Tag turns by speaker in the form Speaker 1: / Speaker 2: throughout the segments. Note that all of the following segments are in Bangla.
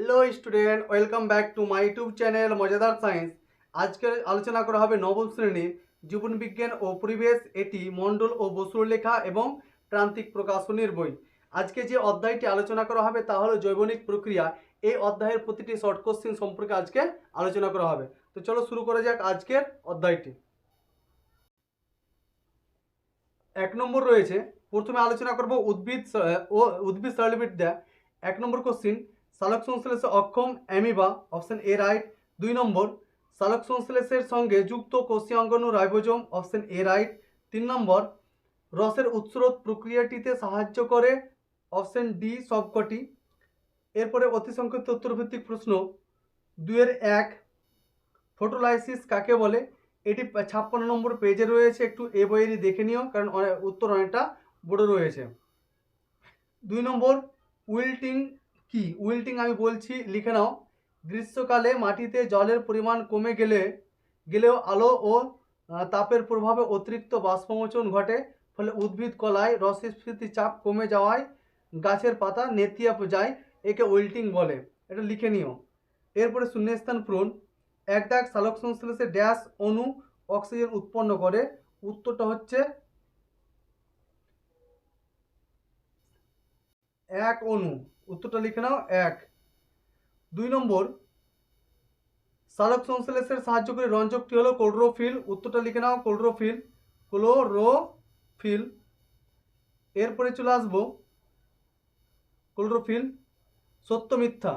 Speaker 1: Hello student welcome back to my YouTube channel মজাদার সায়েন্স আজকে আলোচনা করা হবে নবম শ্রেণির জীবন বিজ্ঞান ও পরিবেশ, এটি মণ্ডল ও বসুর লেখা এবং প্রান্তিক প্রকাশনীর বই। আজকে যে অধ্যায়টি আলোচনা করা হবে তা হলো জৈবনিক প্রক্রিয়া। এই অধ্যায়ের প্রতিটি শর্ট কোশ্চিন সম্পর্কে আজকে আলোচনা করা হবে। তো চলো শুরু করা যাক আজকের অধ্যায়টি। এক নম্বর রয়েছে, প্রথমে আলোচনা করব উদ্ভিদ, ও উদ্ভিদ শৈলীবিদ্যা এক নম্বর কোশ্চিন সালোক সংশ্লেষে অক্ষম অ্যামিবা, অপশন এ রাইট। দুই নম্বর, সালোক সংশ্লেষের সঙ্গে যুক্ত কোষীয় অঙ্গাণু রাইবোজোম, অপশন এ রাইট। তিন নম্বর, রসের উৎসরোধ প্রক্রিয়াটিতে সাহায্য করে, অপশন ডি সবকটি। এরপরে অতি সংক্ষিপ্ত উত্তরভিত্তিক প্রশ্ন দুয়ের এক, ফটোলাইসিস কাকে বলে? এটি ছাপ্পান্ন নম্বর পেজে রয়েছে, একটু এ বইয়েরই দেখে নিও, কারণ অনেক উত্তর অনেকটা বড় রয়েছে। দুই নম্বর, উইল্টিং কি? উইল্টিং আমি বলছি, লিখে নাও। গ্রীষ্মকালে মাটিতে জলের পরিমাণ কমে গেলে, গেলেও আলো ও তাপের প্রভাবে অতিরিক্ত বাষ্পমোচন ঘটে, ফলে উদ্ভিদ কলায় রসস্ফীতি চাপ কমে যাওয়ায় গাছের পাতা নেতিয়ে যায়, একে উইল্টিং বলে। এটা লিখে নিও। এরপরে শূন্যস্থান পূরণ। এক দাগ সালোক সংশ্লেষে ড্যাশ অণু অক্সিজেন উৎপন্ন করে। উত্তরটা হচ্ছে এক অণু। উত্তরটা লিখে নাও, এক। দুই নম্বর সালোক সংশ্লেষের সাহায্যকারী রঞ্জকটি হলো কোলরোফিল। উত্তরটা লিখে নাও, কোলরোফিল। ক্লোরোফিল। এরপরে চলে আসব, ক্লোরোফিল, সত্য মিথ্যা।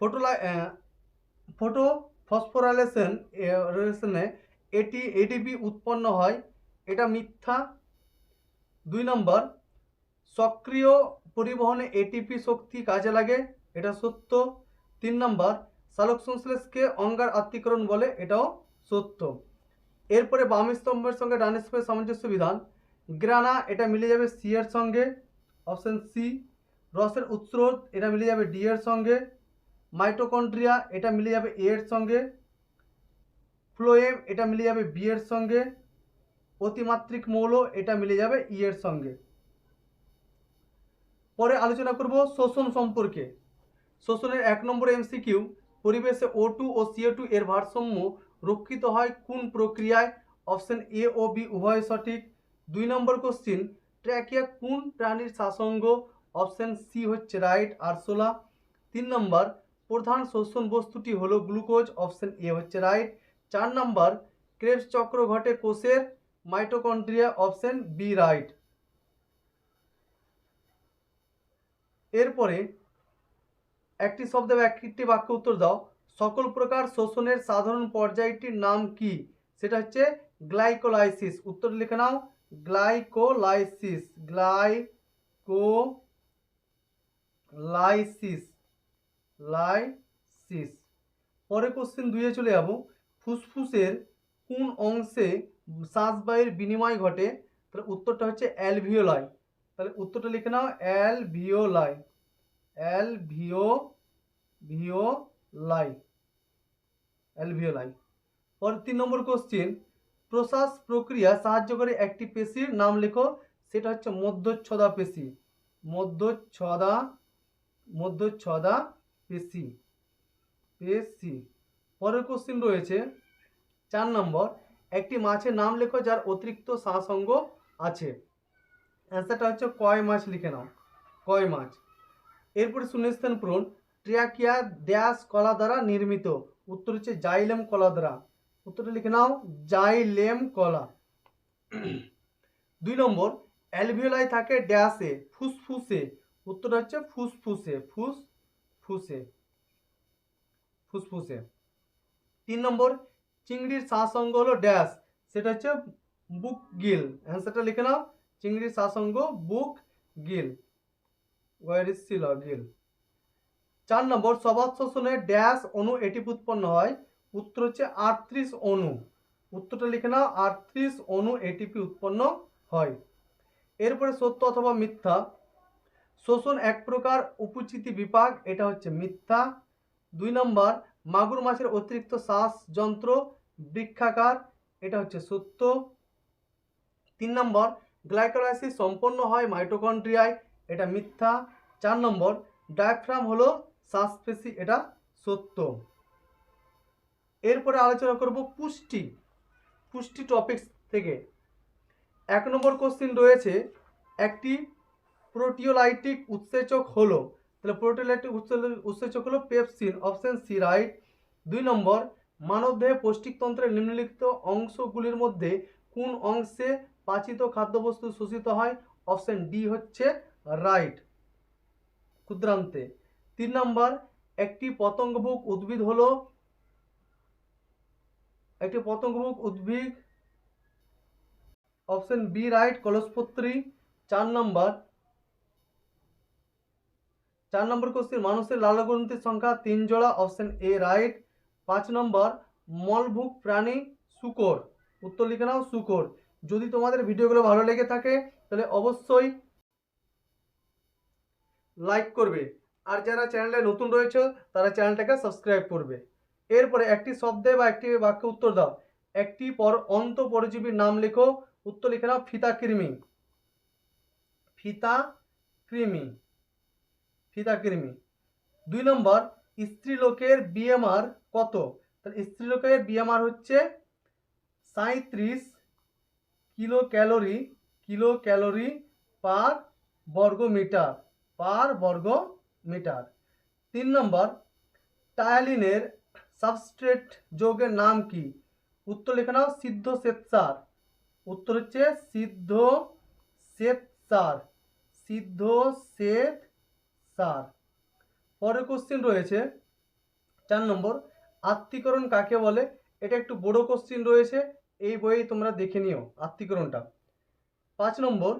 Speaker 1: ফটোলাই ফটো ফসফোরাইলেশন রেশনে এটি এটিপি উৎপন্ন হয়। এটা মিথ্যা দুই নম্বর, সক্রিয় পরিবহনে এটিপি শক্তি কাজে লাগে, এটা সত্য। তিন নম্বর সালোক সংশ্লেষকে অঙ্গার আত্মীকরণ বলে, এটাও সত্য। এরপরে বাম স্তম্ভের সঙ্গে ডান স্তম্ভের সামঞ্জস্য বিধান, গ্রানা এটা মিলে যাবে সি এর সঙ্গে, অপশন সি রসের উৎস্রোত এটা মিলে যাবে ডি এর সঙ্গে, মাইটোকন্ড্রিয়া এটা মিলে যাবে এ এর সঙ্গে, ফ্লোয়েম এটা মিলে যাবে বি এর সঙ্গে অতিমাত্রিক মৌল, এটা মিলে যাবে ই এর সঙ্গে। পরে আলোচনা করব শোষণ সম্পর্কে। শোষণের এক নম্বর এমসিকিউ পরিবেশে ও টু ও সিও টু এর ভারসাম্য রক্ষিত হয় কোন প্রক্রিয়ায়? অপশন এ ও বি উভয় সঠিক। দুই নম্বর কোশ্চিন ট্র্যাকিয়া কোন প্রাণীর শাসঙ্গ অপশন সি হচ্ছে রাইট আরশোলা তিন নম্বর, প্রধান শোষণ বস্তুটি হলো গ্লুকোজ, অপশন এ হচ্ছে রাইট। চার নম্বর, ক্রেবস চক্র ঘটে কোষের মাইটোকন্ড্রিয়া অপশন বি রাইট এরপরে একটি শব্দে একটি বাক্য উত্তর দাও। সকল প্রকার শোষণের সাধারণ পর্যায়টির নাম কি? সেটা হচ্ছে গ্লাইকোলাইসিস। উত্তর লিখে নাও। গ্লাইকোলাইসিস। গ্লাইকো লাইসিস লাইসিস পরে কোশ্চেন দুইয়ে চলে যাব। ফুসফুসের কোন অংশে শ্বাসবায়ুর বিনিময় ঘটে, তাহলে উত্তরটা হচ্ছে অ্যালভিওলাই। তাহলে উত্তরটা লিখে নাও, অ্যালভিওলাই। অ্যালভিও ভিওলাই অ্যালভিওলাই। পর তিন নম্বর কোশ্চেন প্রশ্বাস প্রক্রিয়া সাহায্য করে একটি পেশির নাম লেখো, সেটা হচ্ছে মধ্যচ্ছদা পেশি। মধ্যচ্ছদা মধ্যচ্ছদা পেশি। পেশি। পরের কোশ্চেন রয়েছে, চার নম্বর একটি মাছের নাম লেখো যার অতিরিক্ত শ্বাসঙ্গ আছে। অ্যান্সারটা হচ্ছে কয় মাছ লিখে নাও। কয় মাছ? এরপরে শূন্যস্থান পূরণ। ট্রিয়াকিয়া ড্যাশ কলা দ্বারা নির্মিত। উত্তর হচ্ছে জাইলেম কলা দ্বারা উত্তরটা লিখে নাও, জাইলেম কলা। দুই নম্বর, অ্যালভিওলাই থাকে ড্যাশে, ফুসফুসে। উত্তরটা হচ্ছে ফুসফুসে, ফুস ফুসে। ফুসফুসে। তিন নম্বর চিংড়ির শ্বাসঙ্গ হলো ড্যাশ সেটা হচ্ছে বুক গিল অ্যান্সারটা লিখে নাও। চিংড়ির শ্বাসঙ্গ বুক গিল ওয়ার ইজ সিল গিল চার নম্বর সবাদ শোষণে ড্যাশ অণু এটি উৎপন্ন হয়, উত্তর হচ্ছে আটত্রিশ অণু। উত্তরটা লিখে নাও, আটত্রিশ অণু এটিপি উৎপন্ন হয়। এরপরে সত্য অথবা মিথ্যা। শোষণ এক প্রকার উপচিতি বিপাক, এটা হচ্ছে মিথ্যা। দুই নম্বর, মাগুর মাছের অতিরিক্ত শ্বাস যন্ত্র বৃক্ষাকার, এটা হচ্ছে সত্য। তিন নম্বর, গ্লাইকোলাইসিস সম্পন্ন হয় মাইটোকন্ড্রিয়ায়, এটা মিথ্যা। চার নম্বর, ডায়াফ্রাম হলো শ্বাসপেশি এটা সত্য। এরপরে আলোচনা করব পুষ্টি পুষ্টি টপিকস থেকে। এক নম্বর কোশ্চিন রয়েছে, একটি প্রোটিওলাইটিক উৎসেচক হলো, তাহলে প্রোটিওলাইটিক উৎসে- উৎসেচক হলো পেপসিন, অপশন সি, রাইট। দুই নম্বর মানবদেহে পৌষ্টিকতন্ত্রের নিম্নলিখিত অংশগুলির মধ্যে কোন অংশে পাচিত খাদ্যবস্তু শোষিত হয়? অপশন ডি হচ্ছে রাইট। ক্ষুদ্রান্তে, তিন নম্বর, একটি পতঙ্গভুক উদ্ভিদ হলো, একটি পতঙ্গভুক উদ্ভিদ, অপশন বি রাইট, কলসপত্রী। চার নম্বর চার নম্বর কোশ্চেন, মানুষের লালগ্রন্থির সংখ্যা তিন জোড়া, অপশন এ রাইট। পাঁচ নম্বর মলভুক প্রাণী শুকর। উত্তর লিখে নাও, শুকর। যদি তোমাদের ভিডিওগুলো ভালো লেগে থাকে, তাহলে অবশ্যই লাইক করবে। আর যারা চ্যানেলে নতুন রয়েছে, তারা চ্যানেলটাকে সাবস্ক্রাইব করবে। এরপরে একটি শব্দে বা একটি বাক্যে উত্তর দাও। একটি পর অন্ত পরজীবীর নাম লেখো। উত্তর লিখে নাও, ফিতা কৃমি। ফিতা কৃমি। ফিতা কৃমি। দুই নম্বর স্ত্রীলোকের বিএমআর কত? তাহলে স্ত্রীলোকের বিএমআর হচ্ছে সাঁত্রিশ kilo calorie kilo calorie per বর্গ মিটার পার বর্গ মিটার তিন নম্বর, টায়ালিনের সাবস্ট্রেট যৌগের নাম কি? উত্তর লেখা নাও সিদ্ধ শ্বেতসার উত্তর হচ্ছে সিদ্ধ শ্বেতসার সিদ্ধ শ্বেত সার পরের কোশ্চিন রয়েছে, চার নম্বর, আত্মীকরণ কাকে বলে? এটা একটু বড় কোশ্চিন রয়েছে, এই বইয়ে তোমরা দেখে নিও আত্মীকরণটা। পাঁচ নম্বর,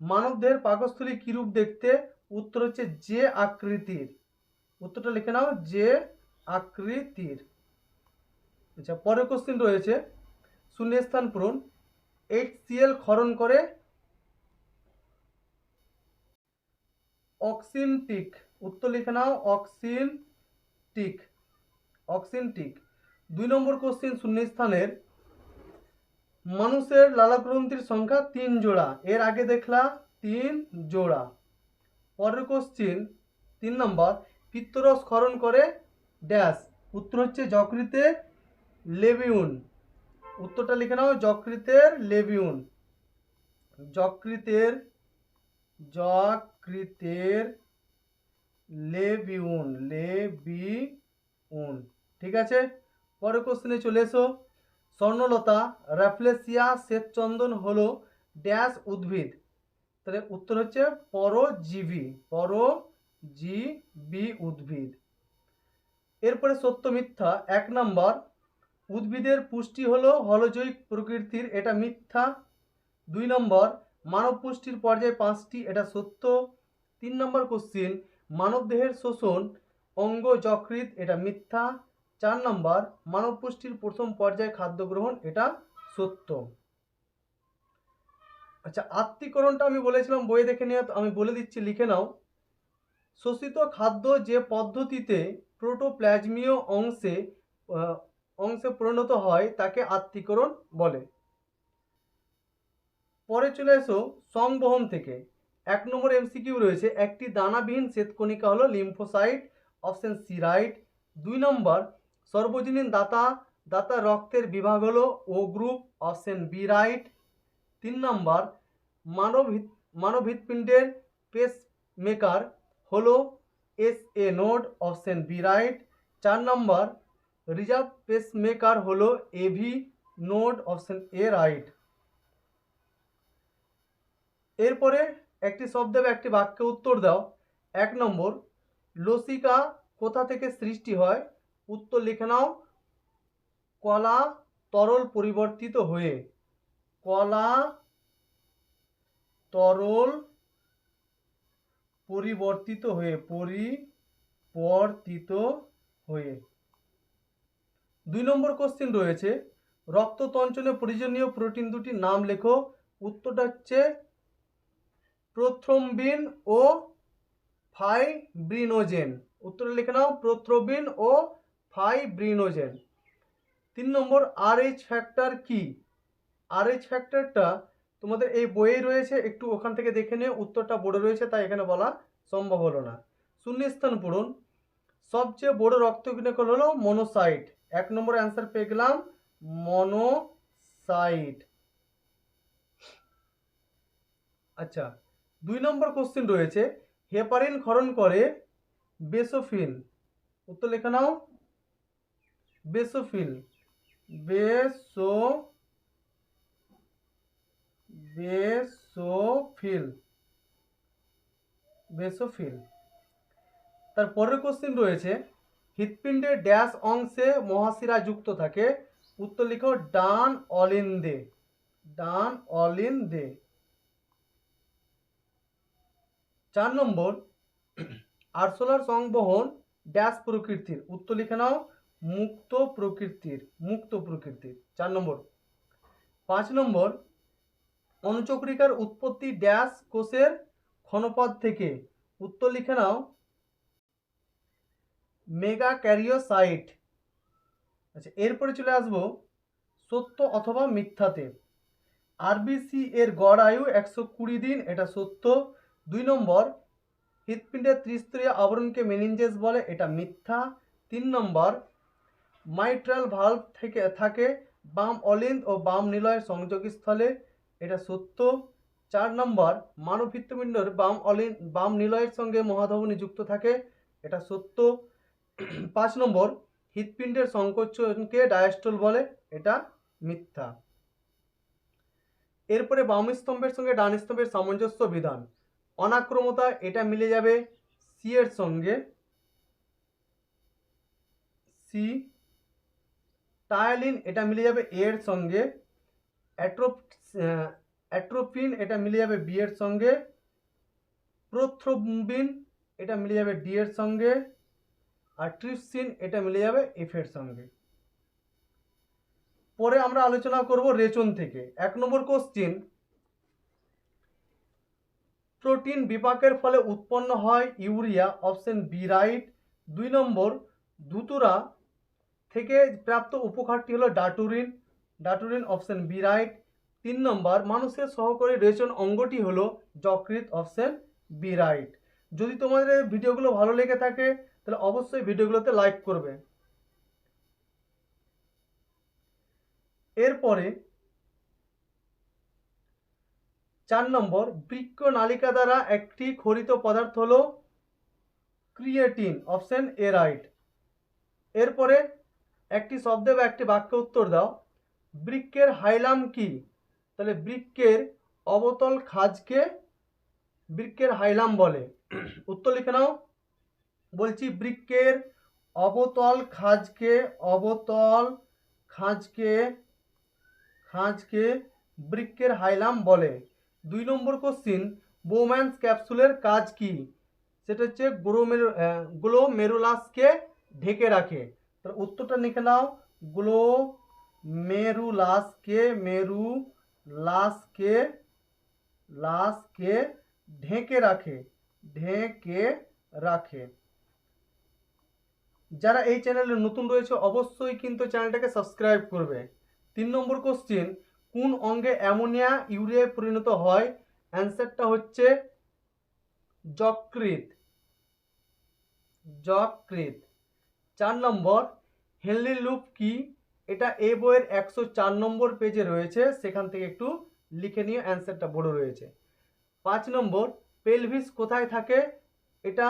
Speaker 1: মানবদেহের পাকস্থলী কিরূপ দেখতে? উত্তর হচ্ছে যে আকৃতির। উত্তরটা লিখে নাও, যে আকৃতির। আচ্ছা পরের কোশ্চিন রয়েছে, শূন্যস্থান পূরণ এইচ সিএল ক্ষরণ করে অক্সিনটিক উত্তর লিখে নাও, অক্সিনটিক। অক্সিনটিক। দুই নম্বর কোশ্চিন শূন্যস্থানের মানুষের লালাগ্রন্থির সংখ্যা তিন জোড়া। এর আগে দেখলা তিন জোড়া। পরের কোশ্চিন তিন নম্বর, পিত্তরস ক্ষরণ করে ড্যাশ। উত্তর হচ্ছে যকৃতের লেবিউন। উত্তরটা লিখে নাও, যকৃতের লেবিউন। যকৃতের যকৃতের লেবিউন লেবিউন। ঠিক আছে? পরের কোশ্চেনে চলে এসো। স্বর্ণলতা র্যাফলেসিয়া শ্বেতচন্দন হলো ড্যাশ উদ্ভিদ। তাহলে উত্তর হচ্ছে পরজীবী পরজীবী উদ্ভিদ। এরপরে সত্য মিথ্যা, এক নম্বর। উদ্ভিদের পুষ্টি হলো হলজৈক প্রকৃতির, এটা মিথ্যা। দুই নম্বর, মানব পুষ্টির পর্যায়ে পাঁচটি, এটা সত্য। তিন নম্বর কোশ্চিন মানবদেহের শোষণ অঙ্গ যকৃত এটা মিথ্যা। চার নম্বর মানব পুষ্টির প্রথম পর্যায়ে খাদ্য গ্রহণ এটা সত্য। আচ্ছা আত্মীকরণটা আমি বলেছিলাম, বইয়ে দেখে নিয়ে আমি বলে দিচ্ছি, লিখে নাও। শোষিত খাদ্য যে পদ্ধতিতে প্রোটোপ্লাজমীয় অংশে অংশে পরিণত হয়, তাকে আত্মীকরণ বলে। পরে চলে এসো সংবহন থেকে। এক নম্বর এমসিকিউ রয়েছে, একটি দানাবিহীন শ্বেতকণিকা হলো লিম্ফোসাইট, অপশন সি রাইট দুই নম্বর, সর্বজনীন দাতা দাতা রক্তের বিভাগ হলো O group option B right তিন নম্বর মানব মানব হৃৎপিণ্ডের পেস মেকার হলো S A node option B right চার নম্বর, রিজার্ভ পেস মেকার হলো AV node option A right এরপরে একটি শব্দ একটি বাক্যে উত্তর দাও। এক নম্বর, লসিকা কোথা থেকে সৃষ্টি হয়? উত্তর লিখে নাও। কলা তরল পরিবর্তিত হয়ে। কলা তরল পরিবর্তিত হয়ে পরিবর্তিত হয়ে। দুই নম্বর কোশ্চেন রয়েছে। রক্ততঞ্চনে প্রয়োজনীয় প্রোটিন দুটির নাম লেখো। উত্তরটা হচ্ছে প্রথ্রম্বিন ও ফাইব্রিনোজেন। উত্তরে লিখে নাও প্রোথ্রোবিন ও ফাইব্রিনোজেন। তিন নম্বর আর এইচ ফ্যাক্টর কি? আর এইচ ফ্যাক্টরটা তোমাদের এই বইয়েই রয়েছে, একটু ওখান থেকে দেখে নিয়ে উত্তরটা বোর্ডে রয়েছে, তাই এখানে বলা সম্ভব হলো না। শূন্যস্থান পূরণ সবচেয়ে বড় রক্তকণিকা হলো মনোসাইট এক নম্বর অ্যান্সার পেয়ে গেলাম মনোসাইট আচ্ছা দুই নম্বর কোশ্চেন রয়েছে হেপারিন ক্ষরণ করে বেসোফিল উত্তর লেখা নাও। বেসোফিল বেসো বেসোফিল বেসোফিল তার পরের কোশ্চেন রয়েছে, হৃৎপিণ্ডের ড্যাশ অংশে মহাশিরা যুক্ত থাকে। উত্তর লিখো, ডান অলিন্দে। ডান অলিন্দে। চার নম্বর আরশোলার সংবহন ড্যাশ প্রকৃতির। উত্তর লিখে নাও, মুক্ত প্রকৃতির মুক্ত প্রকৃতির। চার নম্বর। পাঁচ নম্বর অনুচক্রিকার উৎপত্তি ড্যাশ কোষের ক্ষণপদ থেকে। উত্তর লিখে নাও মেগা ক্যারিওসাইট আচ্ছা এরপরে চলে আসব, সত্য অথবা মিথ্যাতে। আরবিসি এর গড় আয়ু একশো কুড়ি দিন, এটা সত্য। দুই নম্বর হৃৎপিণ্ডের ত্রিস্তরীয় আবরণকে মেনিনজেস বলে, এটা মিথ্যা। তিন নম্বর মাইট্রাল ভাল্ভ থেকে, থাকে বাম অলিন্দ ও বাম নিলয়ের সংযোগস্থলে এটা সত্য। চার নম্বর, মানব হৃৎপিণ্ডের বাম অলিন বাম নিলয়ের সঙ্গে মহাধবনী যুক্ত থাকে, এটা সত্য। পাঁচ নম্বর, হৃৎপিণ্ডের সংকোচনকে ডায়াস্টল বলে, এটা মিথ্যা। এরপরে বাম স্তম্ভের সঙ্গে ডান স্তম্ভের সামঞ্জস্য বিধান। অনাক্রমতা, এটা মিলে যাবে সি এর সঙ্গে। সি টায়ালিন, এটা মিলে যাবে এ এর সঙ্গে। অ্যাট্রোপ অ্যাট্রোপিন এটা মিলে যাবে বি এর সঙ্গে। প্রোথ্রোবিন এটা মিলে যাবে ডি এর সঙ্গে। আর ট্রিপসিন, এটা মিলে যাবে এফ এর সঙ্গে। পরে আমরা আলোচনা করব রেচন থেকে। এক নম্বর কোশ্চিন প্রোটিন বিপাকের ফলে উৎপন্ন হয় ইউরিয়া অপশন বি রাইট। দুই নম্বর, ধুতুরা থেকে প্রাপ্ত উপকারটি হলো daturine daturine option B right. তিন নম্বর, মানুষের সহকারী রেচন অঙ্গটি হলো যকৃত অপশন বি রাইট। যদি তোমাদের ভিডিওগুলো ভালো লেগে থাকে, তাহলে অবশ্যই ভিডিওগুলোতে লাইক করবে। এরপরে চার নম্বর বৃক্ষ নালিকা দ্বারা একটি খরিত পদার্থ হল ক্রিয়েটিন, অপশন এ রাইট। এরপরে একটি শব্দে বা একটি বাক্য উত্তর দাও। বৃক্ষের হাইলাম কি? তাহলে বৃক্ষের অবতল খাজকে বৃক্ষের হাইলাম বলে। উত্তর লিখে নাও। বলছি বৃক্ষের অবতল খাজকে অবতল খাঁজকে খাঁজকে বৃক্ষের হাইলাম বলে। দুই নম্বর কোশ্চিন বোম্যান্স ক্যাপসুলের কাজ কি? সেটা হচ্ছে গ্লোমেরু গ্লোমেরুলাসকে ঢেকে রাখে। তাহলে উত্তরটা লিখে নাও। গ্লো মেরুলাসকে মেরু লাসকে লাসকে ঢেকে রাখে ঢেকে রাখে। যারা এই চ্যানেলে নতুন রয়েছে, অবশ্যই কিন্তু চ্যানেলটাকে সাবস্ক্রাইব করবে। তিন নম্বর কোশ্চিন কোন অঙ্গে অ্যামোনিয়া, ইউরিয়ায় পরিণত হয়? অ্যান্সারটা হচ্ছে যকৃত যকৃত চার নম্বর হেনলি লুপ কি? এটা এ বইয়ের একশো চার নম্বর পেজে রয়েছে, সেখান থেকে একটু লিখে নিয়ে অ্যান্সারটা বড় রয়েছে। পাঁচ নম্বর পেলভিস কোথায় থাকে? এটা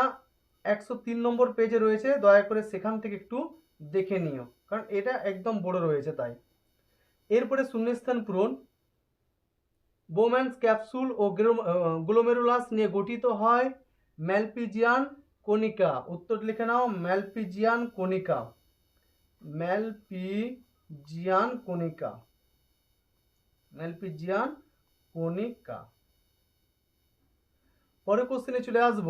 Speaker 1: একশো তিন নম্বর পেজে রয়েছে, দয়া করে সেখান থেকে একটু দেখে নিও। কারণ এটা একদম বড় রয়েছে তাই। এরপরে শূন্যস্থান পূরণ। বোম্যান্স ক্যাপসুল ও গ্লোমেরুলাস নিয়ে গঠিত হয় ম্যালপিজিয়ান কণিকা উত্তর লিখে নাও ম্যালপিজিয়ান কণিকা ম্যালপিজিয়ান কণিকা ম্যালপিজিয়ান কণিকা পরে কোশ্চেনে চলে আসব।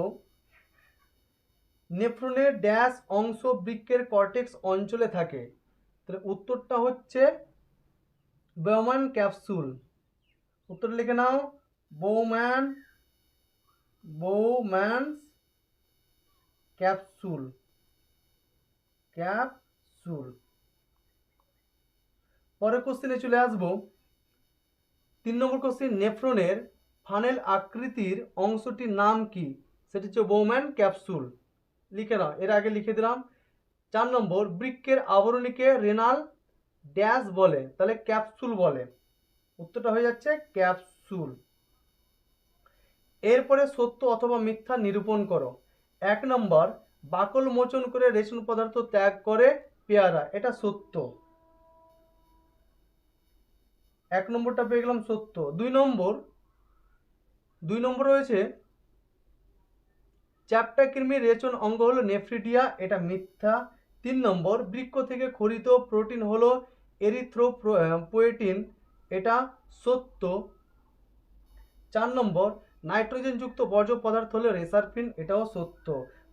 Speaker 1: নেফ্রনের ড্যাশ অংশ বৃক্ষের কর্টেক্স অঞ্চলে থাকে। তাহলে উত্তরটা হচ্ছে বৌম্যান ক্যাপসুল। উত্তর লিখে নাও। বৌম্যান বৌম্যানস ক্যাপসুল। ক্যাপসুল। পরের কোশ্চেনে চলে আসব। তিন নম্বর কোশ্চেন নেফ্রনের ফানেল আকৃতির অংশটির নাম কি? সেটি হচ্ছে বৌম্যান ক্যাপসুল। লিখে নাও। এর আগে লিখে দিলাম। চার নম্বর বৃক্কের আবরণীকে রেনাল ড্যাশ বলে, তাহলে ক্যাপসুল বলে। উত্তরটা হয়ে যাচ্ছে ক্যাপসুল এরপরে সত্য অথবা মিথ্যা নিরূপণ করো। এক নম্বর, বাকল মোচন করে রেশন পদার্থ ত্যাগ করে পেয়ারা, এটা সত্য। এক নম্বরটা পেয়ে গেলাম সত্য। দুই নম্বর দুই নম্বর রয়েছে চ্যাপ্টা কৃমির রেচন অঙ্গ হলো নেফ্রিডিয়া এটা মিথ্যা। তিন নম্বর, বৃক্ষ থেকে খরিত প্রোটিন হলো এরিথ্রোপোয়েটিন এটা সত্য। চার নম্বর, নাইট্রোজেনযুক্ত বর্জ্য পদার্থ হলো রেসারফিন, এটাও সত্য।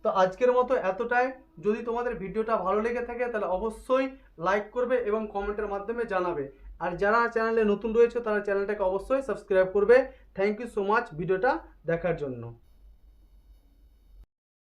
Speaker 1: তো আজকের মতো এতটাই। যদি তোমাদের ভিডিওটা ভালো লেগে থাকে, তাহলে অবশ্যই লাইক করবে এবং কমেন্টের মাধ্যমে জানাবে। আর যারা চ্যানেলে নতুন রয়েছে, তারা চ্যানেলটাকে অবশ্যই সাবস্ক্রাইব করবে। থ্যাংক ইউ সো মাচ ভিডিওটা দেখার জন্য।